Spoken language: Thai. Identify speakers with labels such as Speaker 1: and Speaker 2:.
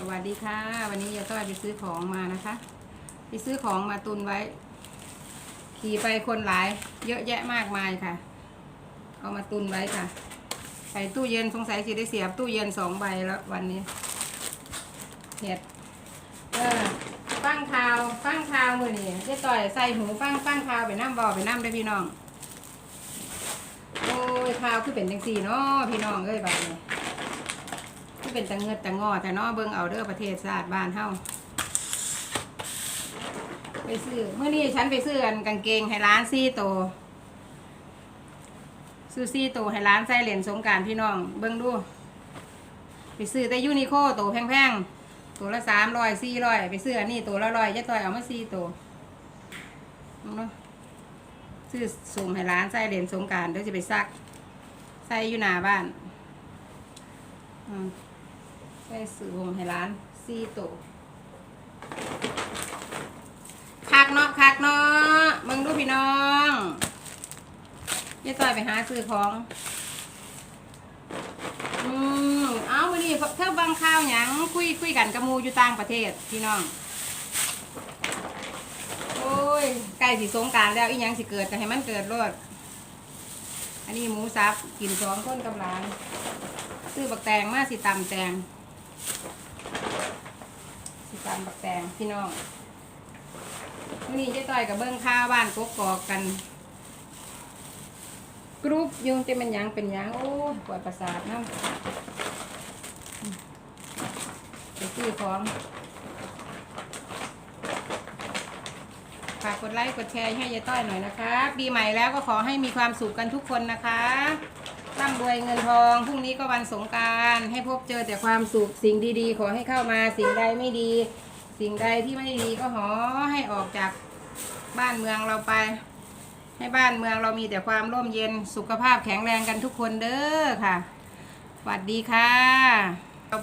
Speaker 1: สวัสดีค่ะ วันนี้ยายต้อยไปซื้อของมานะคะ ไปซื้อของมาตุนไว้ ขี่ไปคนหลาย เยอะแยะมากมายค่ะ เอามาตุนไว้ค่ะ ใส่ตู้เย็นสงสัยจะได้เสียบตู้เย็นสองใบแล้ววันนี้เห็ดเออฟังข่าวฟังข่าวมือนี่ยายต้อยใส่หูฟังฟังข่าวไปน้ำบ่อไปน้ำได้พี่น้อง โอ้ยข่าวคือเป็นจังสี่เนาะพี่น้องเอ้ยบัดนี้ เป็นตังเงิดตังงอแต่นอเบิ่งเอาเด้อประเทศชาติบ้านเฮาไปซื้อเมื่อนี้ฉันไปซื้อกันกางเกงให้ร้านซี่โตซื้อซี่โตให้ร้านใส่เหรียญสงการพี่น้อง เบิ่งดูไปซื้อแต่ยูนิโคโตแพงๆตัวละสามร้อยสี่ร้อยไปซื้ออันนี้ตัวละร้อยยะต่อยเอามาสี่ตัวเอาเนาะซื้อส่งให้ร้านใส่เหรียญสงการเดี๋ยวจะไปซักใส่อยู่หน้าบ้านอืม ไปซื้อวงให้ร้านซีโตวคักเนาะคักเนาะมึงดูพี่น้องยายต่อยไปหาซื้อของอืมเอาวันนี้เท่าบางข้าวหยังคุยคุยกันกับหมูอยู่ต่างประเทศพี่น้อง โอ้ยใกล้สิสงการแล้วอีหยังสิเกิดก็ให้มันเกิดรอดอันนี้หมูสับกินสองคนกำลังซื้อบักแตงมาสิตำแตง สิตำบักแตงพี่น้องวันนี้เจ๊ต้อยกับเบิ้งข้าวบ้านกกอกกัน กรุ๊ปยุงจะเป็นยังเป็นยังโอ้ปวดประสาทน้ำไปซื้อของฝากกดไลค์กดแชร์ให้ยายต้อยหน่อยนะคะ ปีใหม่แล้วก็ขอให้มีความสุขกันทุกคนนะคะ ร่ำรวยเงินทอง พรุ่งนี้ก็วันสงการ ให้พบเจอแต่ความสุข สิ่งดีๆ ขอให้เข้ามา สิ่งใดไม่ดี สิ่งใดที่ไม่ดีก็ขอให้ออกจากบ้านเมืองเราไป ให้บ้านเมืองเรามีแต่ความร่มเย็น สุขภาพแข็งแรงกันทุกคนเด้อค่ะ สวัสดีค่ะ